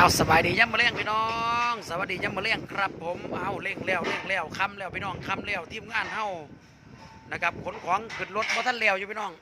เอาสบายดีย้ำมาเลี้ยงพี่น้อง สวัสดีย้ำมาเลี้ยงครับ ผมเอาเล่งแล้วเล่งแล้วคำแล้วพี่น้องคำแล้วทีมงานเฮานะครับขนของขึ้นรถบ่ทันแล้วอยู่พี่น้อง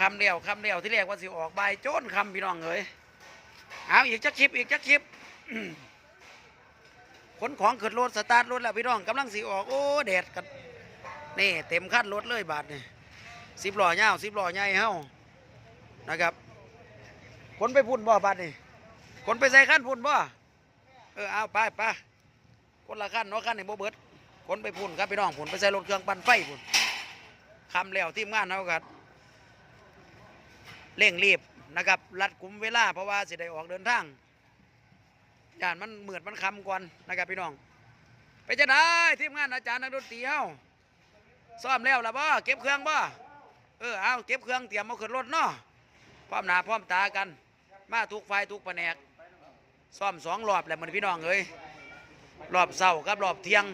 คำแล้วคำแล้วที่เรียกว่าสิออกใบโจนคำพี่น้องเอ้ยเอาอีกจักคลิปอีกจักคลิปขนของขึ้นรถสตาร์ทรถแล้วพี่น้องกำลังสิออกโอ้แดดกันนี่เต็มคันรถเลยบาทนี่สิบล้อยาสิบล้อใหญ่เฮานะครับขนไปพุ่นบ่บาทนี่ คนไปใส่ขั้นพุ่นบ่เออเอาไปไปคนละขั้นเนาะขั้นในโบเบิดคนไปพุ่นครับพี่น้องพุ่นไปใส่รถเครื่องปั่นไฟพุ่นคำแล้วทีมงานเขากับ เร่งรีบนะครับรัดกุมเวลาเพราะว่าสิได้ออกเดินทางย่านมันเหมือดมันคำก่อนนะครับพี่น้อง ไปจะได้ทีมงานอาจารย์นักดนตรีเฮาซ้อมแล้วล่ะบ่เก็บเครื่องบ่เออเอาเก็บเครื่องเตรียมมาขึ้นรถเนาะพร้อมหน้าพร้อมตากัน มาทุกไฟทุกแผนก ซ่อมสองรอบแหละมันพี่น้องเอ้ยรอบเศร้ากับรอบเที่ยง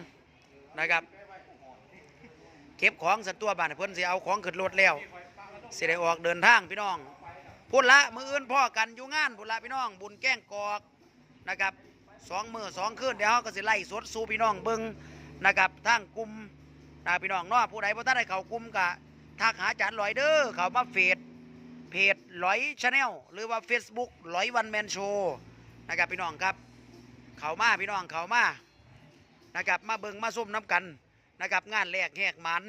นะครับ เก็บของสัตัวบ้านเพิ่อนสิเอาของขึ้นรถแล้วสิได้ออกเดินทางพี่น้องพุ่นละมืออื่นพ่อกันอยู่งานพุ่นละพี่น้อง บุญแก้งกอกนะครับสองมือสองคืนเดี๋ยวเราก็สิไล่สดสู่พี่น้องเบิ้งนะครับทางกลุ่มนะพี่น้องนาะผู้ใดบ่ทันได้เขากลุ่มก็ทักหาจารย์ลอยเด้อเขามาเฟซเพจลอยชาแนลหรือว่า Facebook ลอยวันแมนโชว์ นะครับพี่น้องครับ เขามาพี่น้องเขามานะครับมาเบิงมาส้มน้ำกันนะครับงานแรกแหกหมัน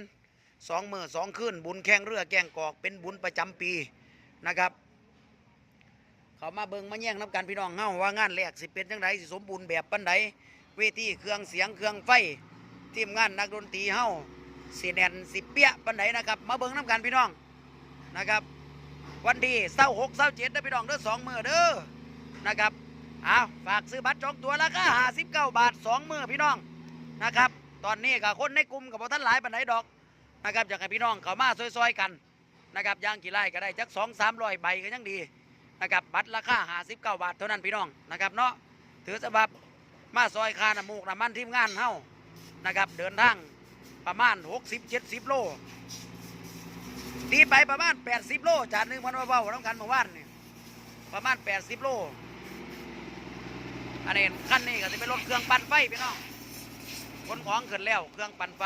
สองมือสองคืนบุญแข่งเรือแกงกอกเป็นบุญประจำปีนะครับเขามาเบิงมาแย่งน้ำกันพี่น้องเฮาว่างานแรกสิเป็นจังไดสิสมบูรณ์แบบปันใดเวทีเครื่องเสียงเครื่องไฟทีมงานนักดนตรีเฮาสีแนนสิเปี้ยปันใดนะครับ มาเบิงน้ำกันพี่น้องนะครับ วันที่เศร้าหกเศร้าเจ็ดได้อพี่น้องเด้อสองมือเด้อนะครับ เอาฝากซื้อบัตรจองตัวแล้วก็หาสิบเก้าบาทสองมือพี่น้องนะครับ ตอนนี้กับคนในกลุ่มกับท่านหลายปันไหนดอกนะครับอยากให้พี่น้องเขามาซอยๆกันนะครับย่างกี่ไร่ก็ได้จักสองสามร้อยใบก็ยังดีนะครับบัตรราคาหาสิบเก้าบาทเท่านั้นพี่น้องนะครับเนาะถือสบับมาซอยคาน้ำมูกน้ำมันทีมงานเฮานะครับเดินทางประมาณหกสิบเจ็ดสิบโลตีไปประมาณ 80 โลจานหนึงมันว่าเบาน้ำกันเมื่อวานนี่ประมาณ 80 โล อันนี้ขั้นนี้ก็จะเป็นรถเครื่องปั่นไฟพี่น้องขนของขึ้นแล้วเครื่องปั่นไฟ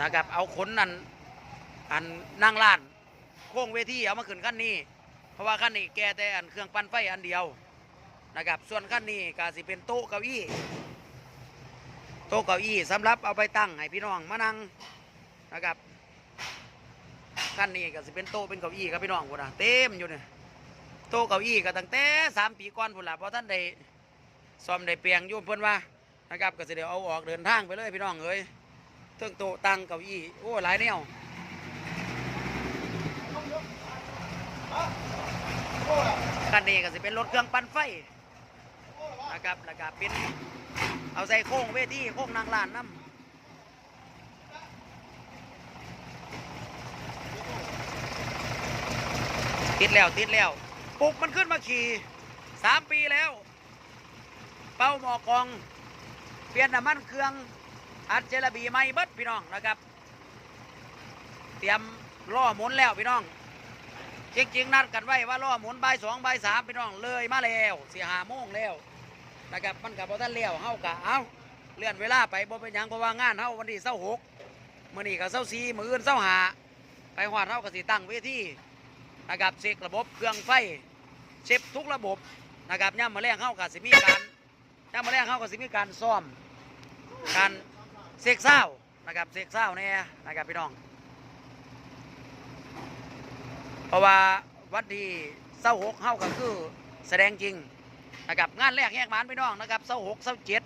นะครับเอาขนนั่นอันนั่งล้านโค้งเวทีเอามาขึ้นขั้นนี้ เพราะว่าขั้นนี้แกแต่อันเครื่องปั่นไฟอันเดียวนะครับส่วนขั้นนี้ก็สิเป็นโต๊ะเก้าอี้โต๊ะเก้าอี้สำหรับเอาไปตั้งให้พี่น้องมานั่งนะครับขั้นนี้ก็สิเป็นโต๊ะเป็นเก้าอี้ครับพี่น้องพุ่นนะเต็มอยู่เนี่ย โต๊ะเก้าอี้ก็ตั้งแต่สามปีก่อนพุ่นละเพราะท่านได้ซ่อมได้เปลียงอยู่เพิ่นว่านะครับก็สิเดี๋ยวเอาออกเดินทางไปเลยพี่น้องเอ้ยเทิงโต๊ะตั้งเก้าอี้โอ้หลายแนวขั้นนี้ก็สิเป็นรถเครื่องปั่นไฟนะครับแล้วก็เป็นเอาใส่โค้งเวทีโค้งนางลานน้ำ ติดแล้วติดแล้ว ปลุกมันขึ้นมาขี่สามปีแล้ว เป้าหมอกอง เปลี่ยนน้ำมันเครื่องอัดเจลบีไม่เบิดพี่น้องนะครับ เตรียมล่อหมุนแล้วพี่น้อง จริงๆนัดกันไว้ว่าล่อหมุนใบสองใบสามพี่น้องเลยมาแล้วเสียหาโมงแล้วนะครับมันกับพอท่านเลี้ยวเฮากะเอาเลื่อนเวลาไปบ่เป็นยังเพราะว่างานเฮาวันที่เสาหกมื้อนี้ก็เสาสี่มื้ออื่นเสาหาไปฮอดเฮาก็สิตั้งเวทีนะครับเช็คระบบเครื่องไฟ เช็คทุกระบบนะครับย่ามมื้อแรงเฮาก็สิมีการย่ามมื้อแรงเฮาก็สิมีการซ่อม การเช็คเศร้านะครับเช็คเศร้าแน่นะครับพี่น้อง เพราะว่าวันที่เสาหกเฮาก็คือแสดงจริงนะครับงานแรกแยกมานพี่น้องนะครับเสาหกเสาเจ็ด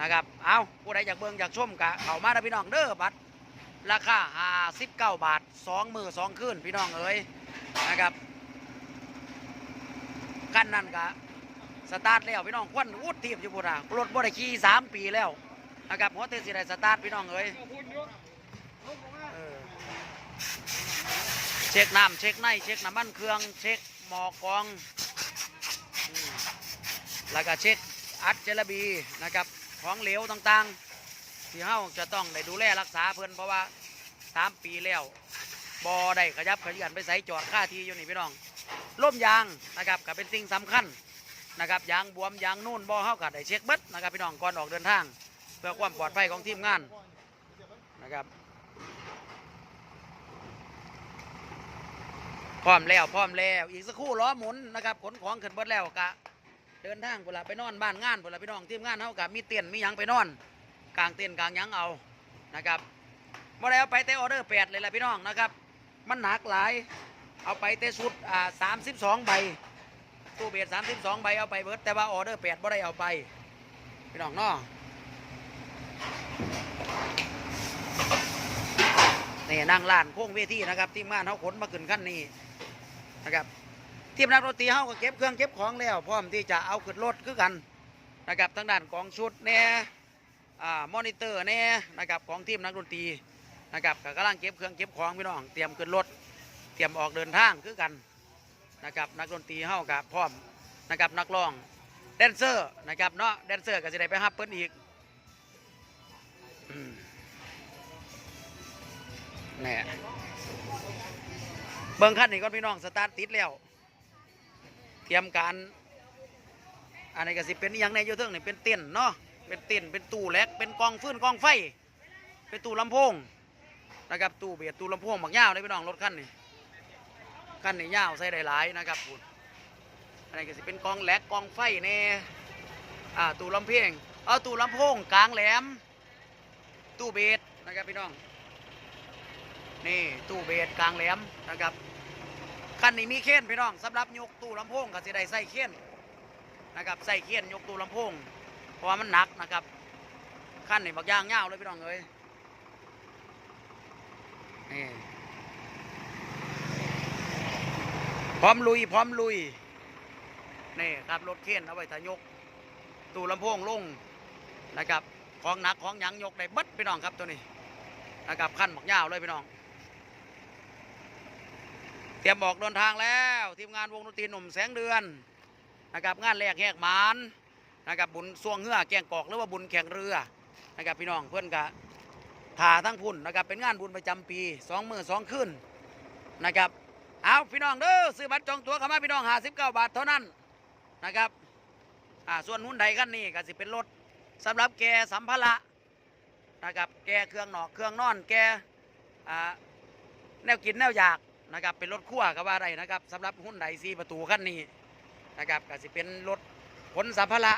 นะครับเอาผู้ใดอยากเบิ่งอยากชมกะเข้ามานะพี่น้องเด้อบัตรราคาห้าสิบเก้าบาทสองมือสองคืนพี่น้องเอ้ยนะครับ กันนั่นกะสตาร์ทแล้วพี่น้องควันอุดทีบอยู่พุ่นอะรถบริขี่สามปีแล้วนะครับหัวเตสิได้สตาร์ทพี่น้องเอ้ยเช็คน้ำเช็คในเช็คน้ำมันเครื่องเช็คหมอกอง แล้วก็เช็คอัดเจลบีนะครับของเหลวต่างๆ ที่เฮาจะต้องได้ดูแลรักษาเพิ่นเพราะว่าสามปีแล้วบอได้ขยับขยื่นไปใส่จอดค่าทีอยู่นี่พี่น้อง ล่มยางนะครับก็เป็นสิ่งสำคัญนะครับยางบวมยางนู่นบ่อเฮากัได้เช็คเบิดนะครับพี่น้องก่อนออกเดินทาง เพื่อความปลอดภัยของทีมงานนะครับพร้อมแล้วพร้อมแล้วอีกสักครู่ล้อหมุนนะครับขนของขึ้นเบิดแล้วกะเดินทางพุ่นละไปนอนบ้านงานพุ่นละพี่น้องทีมงานเฮากะมีเตียนมียังไปนอน กลางเตียนกลางยังเอานะครับบ่ได้เอาไปแต่ออเดอร์แปดเลยละพี่น้องนะครับ มันหนักหลาย เอาไปแต่ชุดอ่าสามสิบสองใบตู้เบียดสามสิบสองใบเอาไปเบิดแต่ว่าออเดอร์แปดบ่ได้เอาไปพี่น้องเนาะนี่นั่งลานโค้งเวทีนะครับทีมงานเขาขนมาขึ้นขั้นนี้นะครับทีมนักดนตรีเขาก็เก็บเครื่องเก็บของแล้วพร้อมที่จะเอาขึ้นรถคือกันนะครับทั้งด้านกองชุดแน่อ่ามอนิเตอร์แน่นะครับของทีมนักดนตรีนะครับก็กำลังเก็บเครื่องเก็บของพี่น้องเตรียมขึ้นรถ เตรียมออกเดินทางคือกันนะครับนักดนตรีเขากับพร้อมนะครับนักร้องแดนเซอร์นะครับเนาะแดนเซอร์ก็จะได้ไปฮับเปิ้นอีกอืมแน่เบิ่งขั้นนี้ก่อนพี่น้องสตาร์ทติดแล้ว เตรียมการอันนี้ก็สิเป็นอย่างในอยูเทิงนี่เป็นเต้นเนาะเป็นเต้นเป็นตู้แลกเป็นกองฟื้นกองไฟ เป็นตู้ลำโพงนะครับตู้เบียดตู้ลำโพงบักยาวเลยพี่น้องรถขั้นนี้ ขั้นนี้ยาวใส่ได้หลายนะครับคุณอันนี้ก็สิเป็นกองแหลกกองไฟแน่อ่าตู้ลำเพลงเอาตู้ลำโพงกลางแหลม ตู้เบสนะครับพี่น้องนี่ตู้เบสกลางแหลมนะครับคันนี้มีเข่นพี่น้องสำหรับยกตู้ลำโพงก็สิได้ใส่เข่นนะครับใส่เข่นยกตู้ลำโพง เพราะว่ามันหนักนะครับคันนี้บักย่างเงาวเลยพี่น้องเอ้ยนี่ พร้อมลุย พร้อมลุย นี่ครับรถเข่นเอาไว้ทายก ตู้ลำโพงลงนะครับ ของหนักของหยังยกได้บัดพี่น้องครับตัวนี้นะครับขั้นบักยาวเลยพี่น้อง เตรียมบอกเดินทางแล้ว ทีมงานวงดนตรีหนุ่มแสงเดือนนะครับงานแรกแหกหมานนะครับบุญสวงเหือแกงกอกหรือว่าบุญแข่งเรือนะครับพี่น้องเพื่อนกะถ่าทั้งพุ่นนะครับเป็นงานบุญประจำปีสองมือสองคืนนะครับ เอาพี่น้องเด้อซื้อบัตรจองตั๋วเข้ามาพี่น้องหาสิบเก้าบาทเท่านั้นนะครับอ่าส่วนหุ้นใดกันนี่ก็สิเป็นรถสำหรับแกสัมภาระนะครับแกเครื่องหนอกเครื่องนอนแกอ่าแนวกินแนวอยากนะครับเป็นรถขั้วก็ว่าได้นะครับสำหรับหุ้นใดซีประตูขั้นนี้นะครับก็สิเป็นรถขนสัมภาระ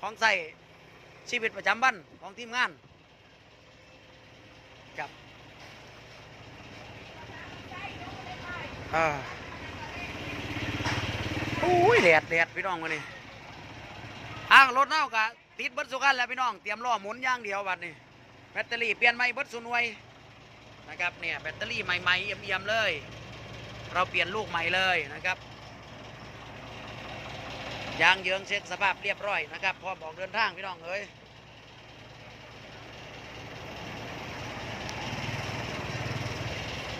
ของใส่ชีวิตประจำวันของทีมงานครับ อ่าอุ้ยแดดแดดพี่น้องมานี่อ่างรถเน่ากะติดเบิดสุกันแล้วพี่น้องเตรียมล้อหมุนย่างเดียวบัดนี้แบตเตอรี่เปลี่ยนใหม่เบิดสุนวยนะครับเนี่ยแบตเตอรี่ใหม่ๆเอี่ยมๆเลย เราเปลี่ยนลูกใหม่เลยนะครับยางเยืองเช็คสภาพเรียบร้อยนะครับพร้อมออกเดินทางพี่น้องเอ้ย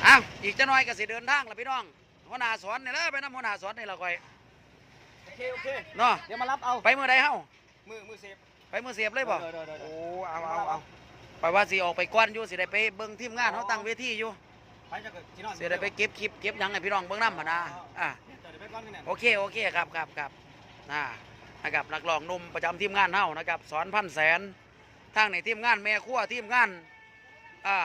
อ้าวอีกจะน้อยก็สิเดินทางแล้วพี่น้องหัวหน้าสอนนี่แหละไปน้ำหัวหน้าสอนนี่เราคอยโอเคโอเคเนาะเดี๋ยวมารับเอาไปมือใดเฮ้ามือมือเซฟไปมือเสียบเลยบ่เดี๋ยวเดี๋ยวเดี๋ยวโอ้เอาเอาเอาไปว่าสิออกไปก้อนอยู่สิได้ไปเบิ่งทีมงานเขาตั้งเวทีอยู่ไปจะเกิดที่นอนเสียได้ไปเก็บคลิปเก็บหยังให้พี่น้องเบิ่งน้ำมานะอะเดี๋ยวไปก้อนกันเนี่ยโอเคโอเคครับครับครับอ่านะครับนักร้องหนุ่มประจำทีมงานเฮานะครับสอนพันแสนทางในทีมงานแม่ครัวทีมงานอ่า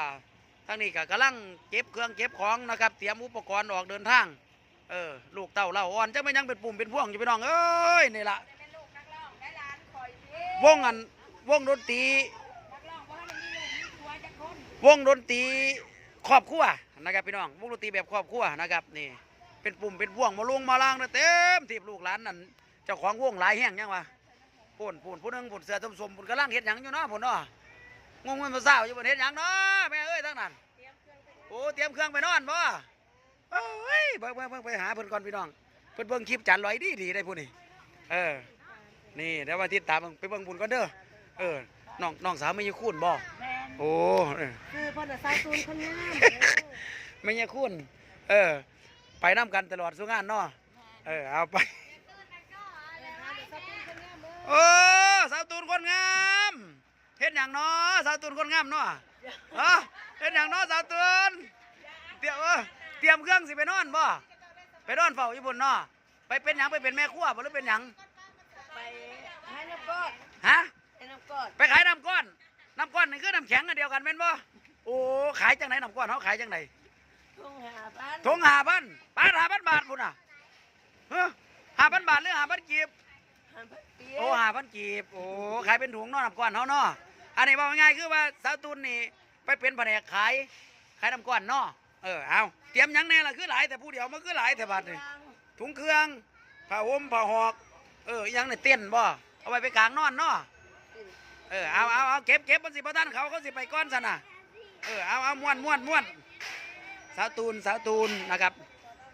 ทางนี้ก็กำลังเก็บเครื่องเก็บของนะครับ เตรียมอุปกรณ์ออกเดินทาง เออ ลูกเต่าเล่าอ่อนจะไม่ยังเป็นปุ่มเป็นพวงอยู่พี่น้องเอ้ยนี่ละจะเป็นลูกนักร้องได้ร้านคอยสิวงอันวงดนตรีนักร้องเพราะมันมีลูกมีตัวจะคนวงดนตรีครอบครัวนะครับพี่น้องวงดนตรีแบบครอบครัวนะครับนี่เป็นปุ่มเป็นพวงมาลงมาล่างนะเต็มทีบลูกหลานนั่นเจ้าของวงหลายแห่งยังวะพูนพูนผู้หนึงพูนเสือสมสมพูนกำลังเฮ็ดหยังอยู่เนาะพูนเนาะ งงเงินมาเศร้าอยู่บนเฮ็ดยังเนาะแม่เอ้ยทั้งนั้นโอ้เตรียมเครื่องไปนอนบ่เอ้ยเบิ่งเบิ่งไปหาเพิ่นก่อนพี่น้องเพิ่นเบิ่งคลิปจานลอยดีดีได้พูนี่เออ นี่เดี๋ยววันที่ตามเบิ่งไปเบิ่งบุญก่อนเด้อเออน้องน้องสาวไม่ยคูนบ่โอ้เออคือพ่นน่ะสาวตูนคนงามไม่ใช่คุณเออ ไปน้ำกันตลอดสุงานเนาะเออเอาไปโอ้สาวตูนคนงาม เฮ็ดอย่างเนาะสาวตูนคนงามเนาะฮะเฮ็ดอย่างเนาะสาวตูนเตรียมเออเตรียมเครื่องสิไปนอนบ่ไปนอนเฝ้าญี่ปุ่นเนาะไปเป็นหยังไปเป็นแม่ครัวบ่หรือเป็นหยังไปให้น้ำก้อนฮะให้น้ำก้อนไปขายน้ำก้อนน้ำก้อนนี่คือน้ำแข็งอันเดียวกันแม่นบ่โอ้ขายจังไหนน้ำก้อนเขาขายจังไหนทุ่งหาพันทงหาพันปาดหาพันบาทพุ่นน่ะเฮ้หาพันบาทหรือหาพันกีบหาพันเปีย โอ้หาพันกีบ โอ้ขายเป็นถุงเนาะน้ำก้อนเขาเนาะอันนี้บอกง่ายๆคือว่าสาวตุนนี่ไปเป็นแผนกขายขายน้ำก้อนเนาะเออเอาเตรียมหยังแน่ล่ะคือหลายแต่ผู้เดียวมันคือหลายแต่บาทนี่ถุงเครื่องผ้าห่มผ้าหอก เอออิหยังเนี่ยเต้นบ่เอาไว้ไปกลางนอนเนาะเออเอาเอาเอาเก็บเก็บมันสิบ่ทันเขาเขาสิไปก้อนซะนะเออเอาเอาม้วนม้วนม้วนสาวตูนสาวตูนนะครับ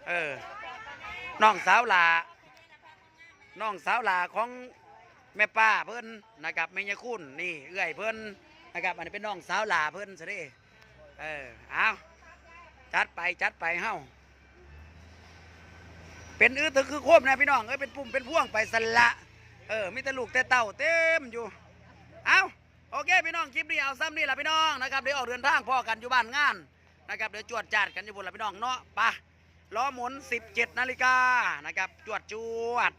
เออน้องสาวหลา น้องสาวหลาของแม่ป้าเพิ่นนะครับแม่ยาคุณนี่เอื้อยเพิ่นนะครับอันนี้เป็นน้องสาวหลาเพิ่นซะเดิเออเอาจัดไปจัดไปเฮ้าเป็นอื้อถึงคือโคมนะพี่น้องเอ้ยเป็นปุ่มเป็นพ่วงไปสละเออมีแต่ลูกแต่เต่าเต็มอยู่เอาโอเคพี่น้องคลิปนี้เอาซ้ำนี่แหละพี่น้องนะครับเดี๋ยวออกเดินทางพ่อกันอยู่บ้านงานนะครับเดี๋ยวจวดจัดกันอยู่บนละพี่น้องเนาะปะล้อหมุน 17 นาฬิกานะครับจวดจวด